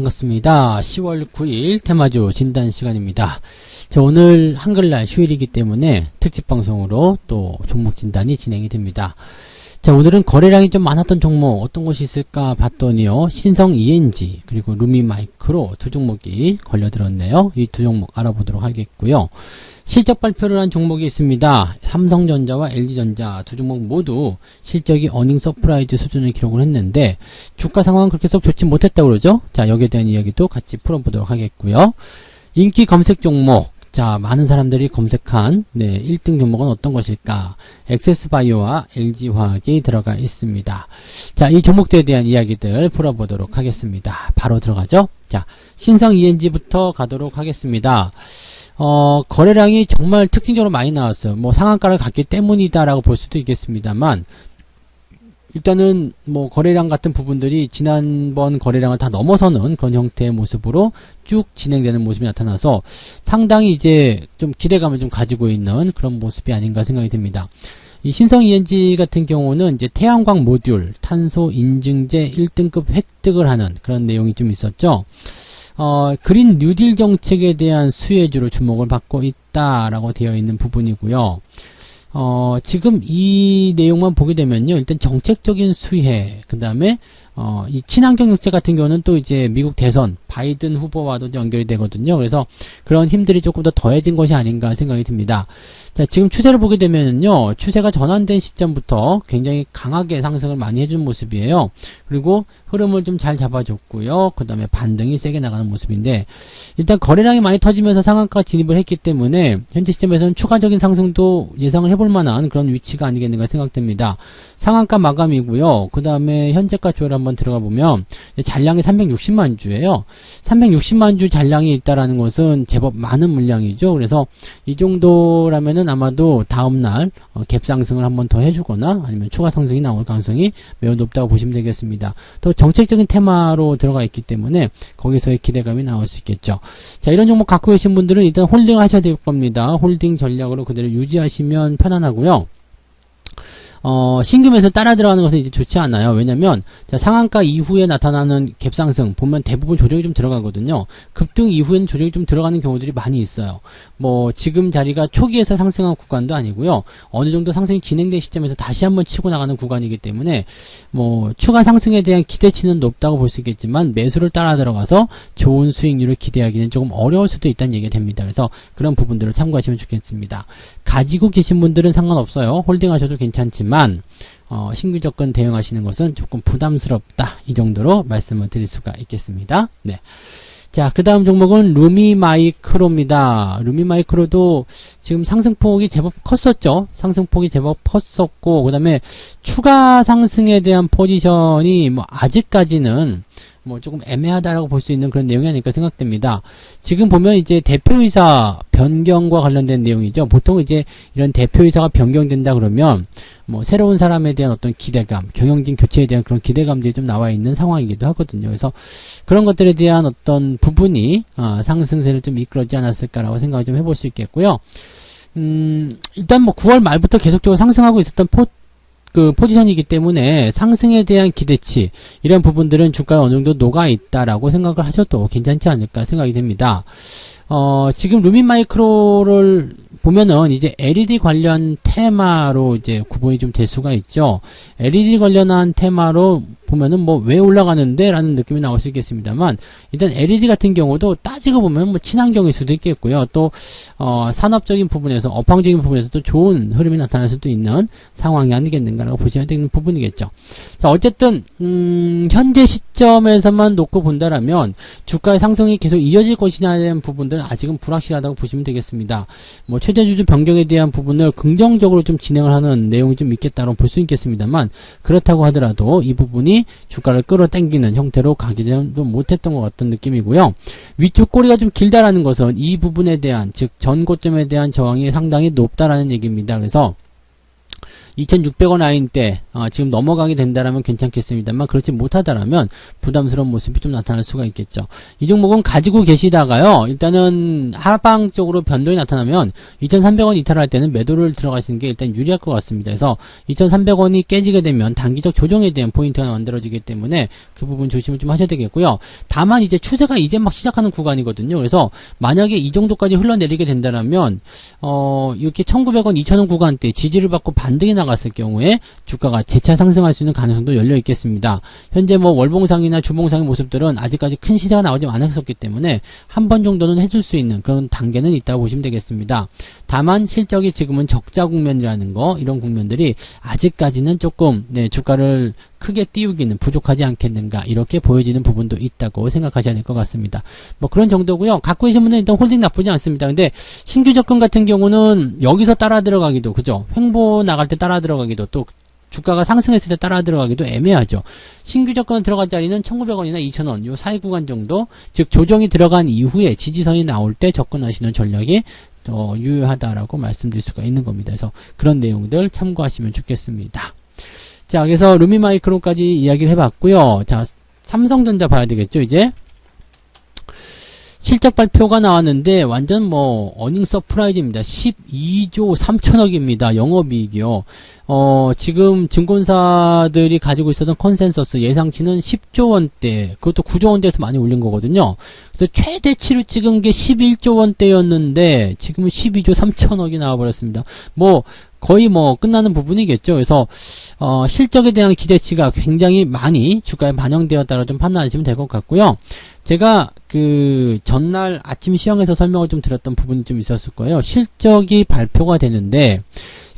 반갑습니다. 10월 9일 테마주 진단 시간입니다. 자, 오늘 한글날 휴일이기 때문에 특집 방송으로 또 종목 진단이 진행이 됩니다. 자, 오늘은 거래량이 좀 많았던 종목 어떤 것이 있을까 봤더니요. 신성 ENG 그리고 루미 마이크로 두 종목이 걸려들었네요. 이 두 종목 알아보도록 하겠고요. 실적 발표를 한 종목이 있습니다. 삼성전자와 LG전자 두 종목 모두 실적이 어닝 서프라이즈 수준을 기록을 했는데 주가 상황은 그렇게 썩 좋지 못했다고 그러죠. 자, 여기에 대한 이야기도 같이 풀어보도록 하겠고요. 인기 검색 종목 자, 많은 사람들이 검색한 네, 1등 종목은 어떤 것일까? 엑세스바이오와 LG화학이 들어가 있습니다. 자, 이 종목들에 대한 이야기들 풀어보도록 하겠습니다. 바로 들어가죠. 자, 신성 ENG부터 가도록 하겠습니다. 어, 거래량이 정말 특징적으로 많이 나왔어요. 뭐 상한가를 갔기 때문이다라고 볼 수도 있겠습니다만 일단은 뭐 거래량 같은 부분들이 지난번 거래량을 다 넘어서는 그런 형태의 모습으로 쭉 진행되는 모습이 나타나서 상당히 이제 좀 기대감을 좀 가지고 있는 그런 모습이 아닌가 생각이 듭니다. 이 신성 ENG 같은 경우는 이제 태양광 모듈, 탄소 인증제 1등급 획득을 하는 그런 내용이 좀 있었죠. 어, 그린 뉴딜 정책에 대한 수혜주로 주목을 받고 있다라고 되어 있는 부분이고요. 어, 지금 이 내용만 보게 되면요. 일단 정책적인 수혜, 그 다음에, 어, 이 친환경 육제 같은 경우는 또 이제 미국 대선, 바이든 후보와도 연결이 되거든요. 그래서 그런 힘들이 조금 더 더해진 것이 아닌가 생각이 듭니다. 자, 지금 추세를 보게 되면요. 추세가 전환된 시점부터 굉장히 강하게 상승을 많이 해준 모습이에요. 그리고 흐름을 좀 잘 잡아줬고요. 그 다음에 반등이 세게 나가는 모습인데, 일단 거래량이 많이 터지면서 상한가 진입을 했기 때문에, 현재 시점에서는 추가적인 상승도 예상을 해볼 만한 그런 위치가 아니겠는가 생각됩니다. 상한가 마감이고요. 그 다음에 현재가 조회를 한번 들어가 보면, 잔량이 360만 주예요. 360만 주 잔량이 있다라는 것은 제법 많은 물량이죠. 그래서 이 정도라면은 아마도 다음날 어, 갭상승을 한번 더 해주거나 아니면 추가 상승이 나올 가능성이 매우 높다고 보시면 되겠습니다. 또 정책적인 테마로 들어가 있기 때문에 거기서의 기대감이 나올 수 있겠죠. 자 이런 종목 갖고 계신 분들은 일단 홀딩 하셔야 될 겁니다. 홀딩 전략으로 그대로 유지하시면 편안하고요. 어, 신금에서 따라 들어가는 것은 이제 좋지 않아요. 왜냐면, 자, 상한가 이후에 나타나는 갭상승, 보면 대부분 조정이 좀 들어가거든요. 급등 이후에는 조정이 좀 들어가는 경우들이 많이 있어요. 뭐, 지금 자리가 초기에서 상승한 구간도 아니고요. 어느 정도 상승이 진행된 시점에서 다시 한번 치고 나가는 구간이기 때문에, 뭐, 추가 상승에 대한 기대치는 높다고 볼 수 있겠지만, 매수를 따라 들어가서 좋은 수익률을 기대하기는 조금 어려울 수도 있다는 얘기가 됩니다. 그래서 그런 부분들을 참고하시면 좋겠습니다. 가지고 계신 분들은 상관없어요. 홀딩 하셔도 괜찮지만, 하지만 어, 신규 접근 대응하시는 것은 조금 부담스럽다 이 정도로 말씀을 드릴 수가 있겠습니다. 네. 자, 그 다음 종목은 루미마이크로입니다. 루미마이크로도 지금 상승폭이 제법 컸었죠. 상승폭이 제법 컸었고, 그 다음에 추가 상승에 대한 포지션이 뭐 아직까지는 뭐 조금 애매하다라고 볼 수 있는 그런 내용이 아닐까 생각됩니다. 지금 보면 이제 대표이사 변경과 관련된 내용이죠. 보통 이제 이런 대표이사가 변경된다 그러면 뭐 새로운 사람에 대한 어떤 기대감, 경영진 교체에 대한 그런 기대감들이 좀 나와 있는 상황이기도 하거든요. 그래서 그런 것들에 대한 어떤 부분이 어, 상승세를 좀 이끌었지 않았을까라고 생각을 좀 해볼 수 있겠고요. 음, 일단 뭐 9월 말부터 계속적으로 상승하고 있었던 포 그 포지션이기 때문에 상승에 대한 기대치 이런 부분들은 주가에 어느 정도 녹아 있다라고 생각을 하셔도 괜찮지 않을까 생각이 됩니다. 어, 지금 루민 마이크로를 보면은 이제 LED 관련 테마로 이제 구분이 좀 될 수가 있죠. LED 관련한 테마로 보면은 뭐 왜 올라가는데 라는 느낌이 나올 수 있겠습니다만 일단 LED 같은 경우도 따지고 보면 뭐 친환경일 수도 있겠고요. 또 어, 산업적인 부분에서 업황적인 부분에서도 좋은 흐름이 나타날 수도 있는 상황이 아니겠는가라고 보셔야 되는 부분이겠죠. 자, 어쨌든 음, 현재 시점에서만 놓고 본다라면 주가의 상승이 계속 이어질 것이냐에 대한 부분들은 아직은 불확실하다고 보시면 되겠습니다. 뭐 최저주주 변경에 대한 부분을 긍정적으로 좀 진행을 하는 내용이 좀 있겠다고 볼 수 있겠습니다만 그렇다고 하더라도 이 부분이 주가를 끌어당기는 형태로 가기는 못했던 것 같은 느낌이고요. 위쪽 꼬리가 좀 길다라는 것은 이 부분에 대한 즉 전고점에 대한 저항이 상당히 높다라는 얘기입니다. 그래서 2600원 라인 때 어, 지금 넘어가게 된다라면 괜찮겠습니다만 그렇지 못하다라면 부담스러운 모습이 좀 나타날 수가 있겠죠. 이 종목은 가지고 계시다가요. 일단은 하방 쪽으로 변동이 나타나면 2,300원 이탈할 때는 매도를 들어가시는 게 일단 유리할 것 같습니다. 그래서 2,300원이 깨지게 되면 단기적 조정에 대한 포인트가 만들어지기 때문에 그 부분 조심을 좀 하셔야 되겠고요. 다만 이제 추세가 이제 막 시작하는 구간이거든요. 그래서 만약에 이 정도까지 흘러내리게 된다면 어 이렇게 1,900원, 2,000원 구간대 지지를 받고 반등이 나갔을 경우에 주가가 재차 상승할 수 있는 가능성도 열려 있겠습니다. 현재 뭐 월봉상이나 주봉상의 모습들은 아직까지 큰 시세가 나오지 않았었기 때문에 한 번 정도는 해줄 수 있는 그런 단계는 있다고 보시면 되겠습니다. 다만 실적이 지금은 적자 국면이라는 거 이런 국면들이 아직까지는 조금 네, 주가를 크게 띄우기는 부족하지 않겠는가 이렇게 보여지는 부분도 있다고 생각하셔야 될 것 같습니다. 뭐 그런 정도고요. 갖고 계신 분은 일단 홀딩 나쁘지 않습니다. 근데 신규 접근 같은 경우는 여기서 따라 들어가기도 그죠? 횡보 나갈 때 따라 들어가기도 또 주가가 상승했을 때 따라 들어가기도 애매하죠. 신규 접근 들어갈 자리는 1,900원이나 2,000원 요 사이 구간 정도 즉 조정이 들어간 이후에 지지선이 나올 때 접근하시는 전략이 어, 유효하다라고 말씀드릴 수가 있는 겁니다. 그래서 그런 내용들 참고하시면 좋겠습니다. 자, 그래서 루미마이크로까지 이야기를 해봤고요. 자, 삼성전자 봐야 되겠죠, 이제. 실적 발표가 나왔는데 완전 뭐 어닝 서프라이즈입니다. 12조 3천억입니다. 영업이익이요. 어, 지금 증권사들이 가지고 있었던 컨센서스 예상치는 10조 원대, 그것도 9조 원대에서 많이 올린 거거든요. 그래서 최대치로 찍은 게 11조 원대였는데 지금은 12조 3천억이 나와버렸습니다. 뭐 거의 뭐 끝나는 부분이겠죠. 그래서 어, 실적에 대한 기대치가 굉장히 많이 주가에 반영되었다고 좀 판단하시면 될 것 같고요. 제가 그 전날 아침 시황에서 설명을 좀 드렸던 부분이 좀 있었을 거예요. 실적이 발표가 되는데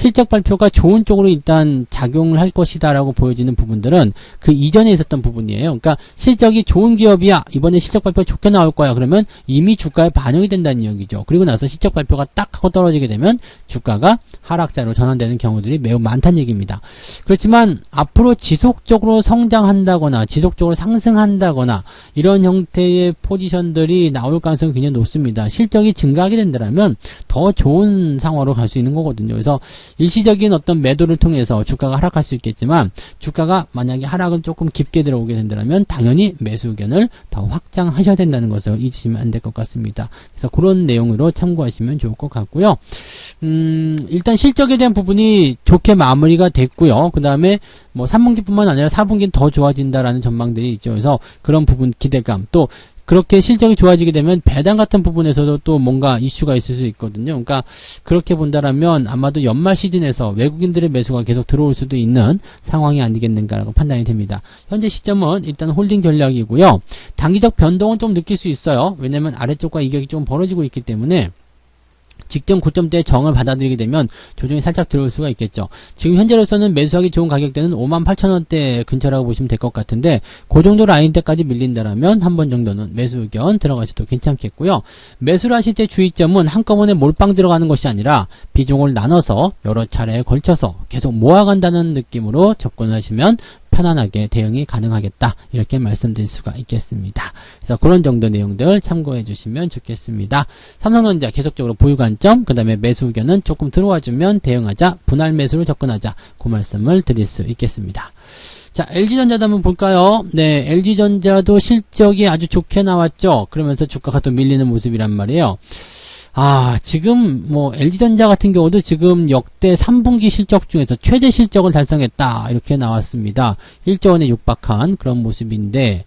실적 발표가 좋은 쪽으로 일단 작용을 할 것이다 라고 보여지는 부분들은 그 이전에 있었던 부분이에요. 그러니까 실적이 좋은 기업이야. 이번에 실적 발표 좋게 나올 거야. 그러면 이미 주가에 반영이 된다는 얘기죠. 그리고 나서 실적 발표가 딱 하고 떨어지게 되면 주가가 하락자로 전환되는 경우들이 매우 많다는 얘기입니다. 그렇지만 앞으로 지속적으로 성장한다거나 지속적으로 상승한다거나 이런 형태의 포지션들이 나올 가능성이 굉장히 높습니다. 실적이 증가하게 된다면 더 좋은 상황으로 갈 수 있는 거거든요. 그래서 일시적인 어떤 매도를 통해서 주가가 하락할 수 있겠지만 주가가 만약에 하락을 조금 깊게 들어오게 된다면 당연히 매수 의견을 더 확장하셔야 된다는 것을 잊으시면 안 될 것 같습니다. 그래서 그런 내용으로 참고하시면 좋을 것 같고요. 음, 일단 실적에 대한 부분이 좋게 마무리가 됐고요. 그 다음에 뭐 3분기뿐만 아니라 4분기는 더 좋아진다라는 전망들이 있죠. 그래서 그런 부분 기대감 또 그렇게 실적이 좋아지게 되면 배당 같은 부분에서도 또 뭔가 이슈가 있을 수 있거든요. 그러니까 그렇게 본다라면 아마도 연말 시즌에서 외국인들의 매수가 계속 들어올 수도 있는 상황이 아니겠는가라고 판단이 됩니다. 현재 시점은 일단 홀딩 전략이고요. 단기적 변동은 좀 느낄 수 있어요. 왜냐면 아래쪽과 이격이 좀 벌어지고 있기 때문에 직전 고점대 정을 받아들이게 되면 조정이 살짝 들어올 수가 있겠죠. 지금 현재로서는 매수하기 좋은 가격대는 5만 8천 원대 근처라고 보시면 될 것 같은데 그 정도 라인대까지 밀린다라면 한 번 정도는 매수 의견 들어가셔도 괜찮겠고요. 매수를 하실 때 주의점은 한꺼번에 몰빵 들어가는 것이 아니라 비중을 나눠서 여러 차례에 걸쳐서 계속 모아간다는 느낌으로 접근하시면 편안하게 대응이 가능하겠다 이렇게 말씀드릴 수가 있겠습니다. 그래서 그런 정도 내용들 참고해 주시면 좋겠습니다. 삼성전자 계속적으로 보유 관점 그 다음에 매수 의견은 조금 들어와 주면 대응하자 분할 매수로 접근하자 그 말씀을 드릴 수 있겠습니다. 자, LG전자도 한번 볼까요? 네, LG전자도 실적이 아주 좋게 나왔죠. 그러면서 주가가 또 밀리는 모습이란 말이에요. 아, 지금 뭐 LG전자 같은 경우도 지금 역대 3분기 실적 중에서 최대 실적을 달성했다. 이렇게 나왔습니다. 1조 원에 육박한 그런 모습인데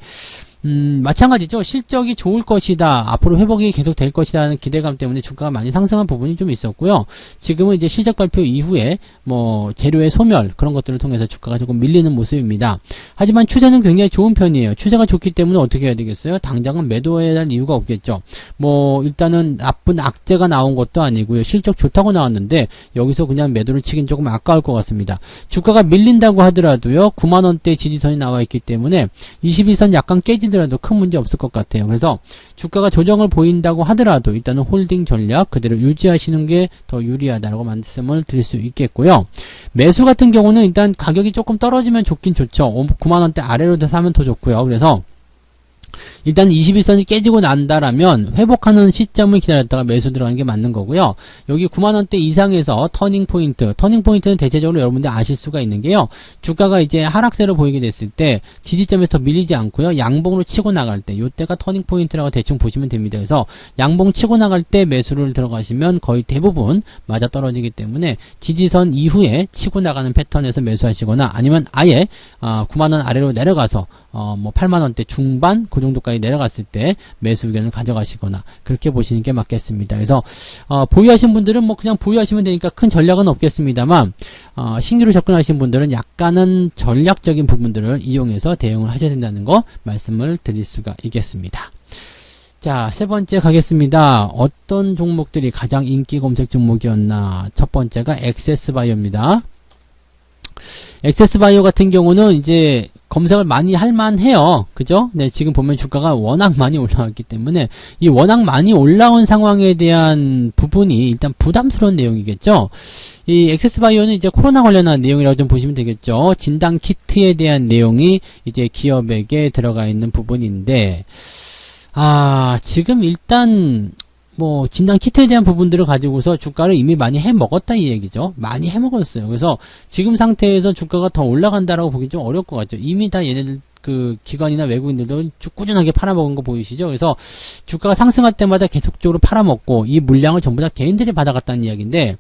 음, 마찬가지죠. 실적이 좋을 것이다. 앞으로 회복이 계속 될 것이라는 기대감 때문에 주가가 많이 상승한 부분이 좀 있었고요. 지금은 이제 실적 발표 이후에 뭐 재료의 소멸 그런 것들을 통해서 주가가 조금 밀리는 모습입니다. 하지만 추세는 굉장히 좋은 편이에요. 추세가 좋기 때문에 어떻게 해야 되겠어요? 당장은 매도해야 할 이유가 없겠죠. 뭐 일단은 나쁜 악재가 나온 것도 아니고요. 실적 좋다고 나왔는데 여기서 그냥 매도를 치긴 조금 아까울 것 같습니다. 주가가 밀린다고 하더라도요. 9만 원대 지지선이 나와 있기 때문에 21선 약간 깨진 하더라도 큰 문제 없을 것 같아요. 그래서 주가가 조정을 보인다고 하더라도 일단은 홀딩 전략 그대로 유지하시는 게 더 유리하다고 말씀을 드릴 수 있겠고요. 매수 같은 경우는 일단 가격이 조금 떨어지면 좋긴 좋죠. 9만원대 아래로 사면 더 좋고요. 그래서 일단 21선이 깨지고 난다라면 회복하는 시점을 기다렸다가 매수 들어가는 게 맞는 거고요. 여기 9만원대 이상에서 터닝 포인트, 터닝 포인트는 대체적으로 여러분들 아실 수가 있는 게요. 주가가 이제 하락세로 보이게 됐을 때 지지점에 더 밀리지 않고요. 양봉으로 치고 나갈 때 요때가 터닝 포인트라고 대충 보시면 됩니다. 그래서 양봉 치고 나갈 때 매수를 들어가시면 거의 대부분 맞아 떨어지기 때문에 지지선 이후에 치고 나가는 패턴에서 매수하시거나 아니면 아예 아, 9만원 아래로 내려가서 어, 뭐 8만원대 중반 그 정도까지 내려갔을 때 매수 의견을 가져가시거나 그렇게 보시는 게 맞겠습니다. 그래서 어, 보유하신 분들은 뭐 그냥 보유하시면 되니까 큰 전략은 없겠습니다만 어, 신규로 접근하신 분들은 약간은 전략적인 부분들을 이용해서 대응을 하셔야 된다는 거 말씀을 드릴 수가 있겠습니다. 자, 세 번째 가겠습니다. 어떤 종목들이 가장 인기 검색 종목이었나? 첫 번째가 액세스 바이오입니다. 액세스 바이오 같은 경우는 이제 검색을 많이 할 만해요. 그죠? 네, 지금 보면 주가가 워낙 많이 올라왔기 때문에 이 워낙 많이 올라온 상황에 대한 부분이 일단 부담스러운 내용이겠죠. 이 액세스 바이오는 이제 코로나 관련한 내용이라고 좀 보시면 되겠죠. 진단 키트에 대한 내용이 이제 기업에게 들어가 있는 부분인데 아, 지금 일단 뭐 진단 키트에 대한 부분들을 가지고서 주가를 이미 많이 해 먹었다 이 얘기죠. 많이 해 먹었어요. 그래서 지금 상태에서 주가가 더 올라간다라고 보기 좀 어려울 것 같죠. 이미 다 얘네들 그 기관이나 외국인들도 쭉 꾸준하게 팔아먹은 거 보이시죠? 그래서 주가가 상승할 때마다 계속적으로 팔아먹고 이 물량을 전부 다 개인들이 받아갔다는 이야기인데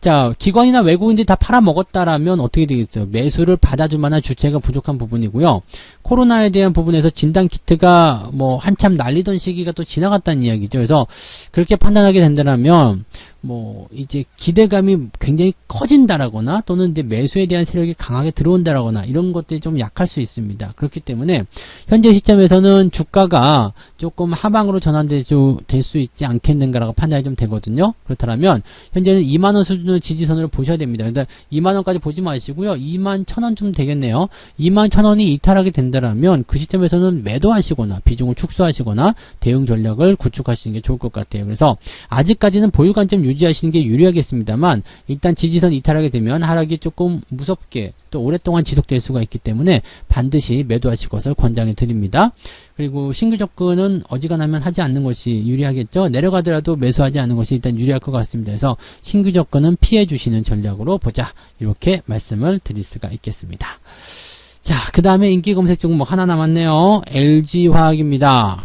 자, 기관이나 외국인들이 다 팔아먹었다라면 어떻게 되겠어요? 매수를 받아줄 만한 주체가 부족한 부분이고요. 코로나에 대한 부분에서 진단 키트가 뭐 한참 날리던 시기가 또 지나갔다는 이야기죠. 그래서 그렇게 판단하게 된다면 뭐 이제 기대감이 굉장히 커진다라거나 또는 이제 매수에 대한 세력이 강하게 들어온다라거나 이런 것들이 좀 약할 수 있습니다. 그렇기 때문에 현재 시점에서는 주가가 조금 하방으로 전환될 수 있지 않겠는가라고 판단이 좀 되거든요. 그렇다면 현재는 2만원 수준의 지지선으로 보셔야 됩니다. 근데 2만원까지 보지 마시고요. 2만 1천원쯤 되겠네요. 2만 1천원이 이탈하게 된다라면 그 시점에서는 매도하시거나 비중을 축소하시거나 대응 전략을 구축하시는 게 좋을 것 같아요. 그래서 아직까지는 보유 관점 유지하시는 게 유리하겠습니다만 일단 지지선 이탈하게 되면 하락이 조금 무섭게 또 오랫동안 지속될 수가 있기 때문에 반드시 매도하실 것을 권장해 드립니다. 그리고 신규 접근은 어지간하면 하지 않는 것이 유리하겠죠. 내려가더라도 매수하지 않는 것이 일단 유리할 것 같습니다. 그래서 신규 접근은 피해 주시는 전략으로 보자. 이렇게 말씀을 드릴 수가 있겠습니다. 자, 그 다음에 인기 검색 종목 하나 남았네요. LG화학입니다.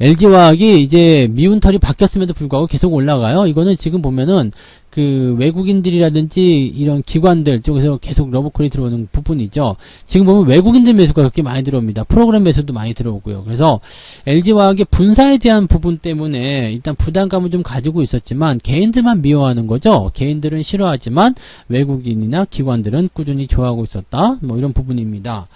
LG화학이 이제 미운털이 바뀌었음에도 불구하고 계속 올라가요. 이거는 지금 보면은 그 외국인들이라든지 이런 기관들 쪽에서 계속 러브콜이 들어오는 부분이죠. 지금 보면 외국인들 매수가 그렇게 많이 들어옵니다. 프로그램 매수도 많이 들어오고요. 그래서 LG화학의 분사에 대한 부분 때문에 일단 부담감을 좀 가지고 있었지만 개인들만 미워하는 거죠. 개인들은 싫어하지만 외국인이나 기관들은 꾸준히 좋아하고 있었다. 뭐 이런 부분입니다.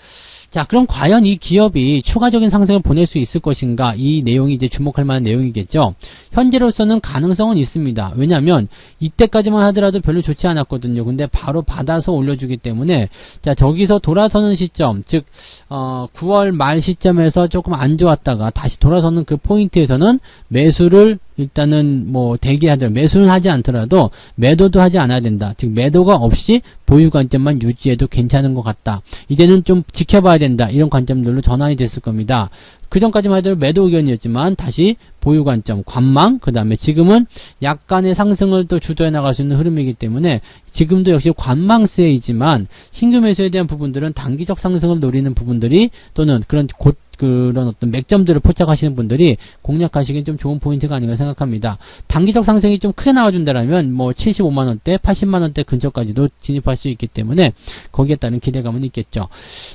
자, 그럼 과연 이 기업이 추가적인 상승을 보낼 수 있을 것인가? 이 내용이 이제 주목할 만한 내용이겠죠. 현재로서는 가능성은 있습니다. 왜냐하면 이때까지만 하더라도 별로 좋지 않았거든요. 근데 바로 받아서 올려주기 때문에 자 저기서 돌아서는 시점, 즉 어, 9월 말 시점에서 조금 안 좋았다가 다시 돌아서는 그 포인트에서는 매수를 일단은 뭐 대기하더라도 매수는 하지 않더라도 매도도 하지 않아야 된다. 즉 매도가 없이 보유 관점만 유지해도 괜찮은 것 같다. 이제는 좀 지켜봐야 된다. 이런 관점들로 전환이 됐을 겁니다. 그 전까지만 해도 매도 의견이었지만 다시 보유 관점, 관망, 그 다음에 지금은 약간의 상승을 또 주도해 나갈 수 있는 흐름이기 때문에 지금도 역시 관망세이지만 신규 매수에 대한 부분들은 단기적 상승을 노리는 부분들이 또는 그런 곧 그런 어떤 맥점들을 포착하시는 분들이 공략하시기엔 좀 좋은 포인트가 아닌가 생각합니다. 단기적 상승이 좀 크게 나와준다면 뭐 75만원대, 80만원대 근처까지도 진입할 수 있기 때문에 거기에 따른 기대감은 있겠죠.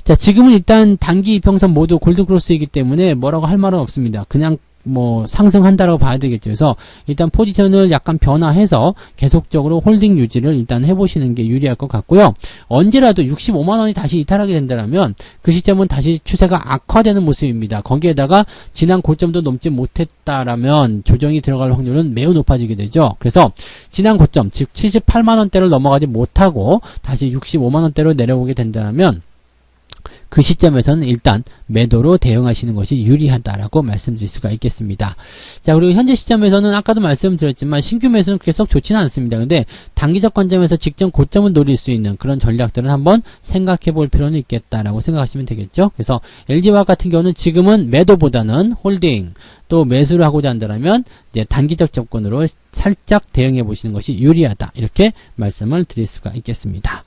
자, 지금은 일단 단기 이평선 모두 골드크로스이기 때문에 뭐라고 할 말은 없습니다. 그냥 뭐 상승한다라고 봐야 되겠죠. 그래서 일단 포지션을 약간 변화해서 계속적으로 홀딩 유지를 일단 해보시는 게 유리할 것 같고요. 언제라도 65만 원이 다시 이탈하게 된다면 그 시점은 다시 추세가 악화되는 모습입니다. 거기에다가 지난 고점도 넘지 못했다라면 조정이 들어갈 확률은 매우 높아지게 되죠. 그래서 지난 고점 즉 78만 원대를 넘어가지 못하고 다시 65만 원대로 내려오게 된다면 그 시점에서는 일단 매도로 대응하시는 것이 유리하다라고 말씀드릴 수가 있겠습니다. 자, 그리고 현재 시점에서는 아까도 말씀드렸지만 신규 매수는 썩 좋지는 않습니다. 근데 단기적 관점에서 직전 고점을 노릴 수 있는 그런 전략들은 한번 생각해 볼 필요는 있겠다라고 생각하시면 되겠죠. 그래서 LG화학 같은 경우는 지금은 매도보다는 홀딩 또 매수를 하고자 한다면 이제 단기적 접근으로 살짝 대응해 보시는 것이 유리하다. 이렇게 말씀을 드릴 수가 있겠습니다.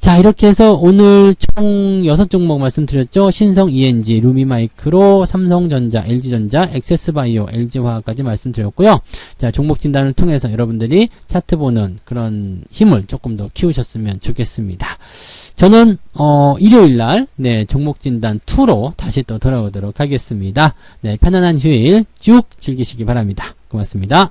자, 이렇게 해서 오늘 총 6종목 말씀드렸죠. 신성 ENG, 루미마이크로, 삼성전자, LG전자, 엑세스바이오, LG화학까지 말씀드렸고요. 자, 종목 진단을 통해서 여러분들이 차트 보는 그런 힘을 조금 더 키우셨으면 좋겠습니다. 저는 어, 일요일 날 네, 종목 진단 2로 다시 또 돌아오도록 하겠습니다. 네, 편안한 휴일 쭉 즐기시기 바랍니다. 고맙습니다.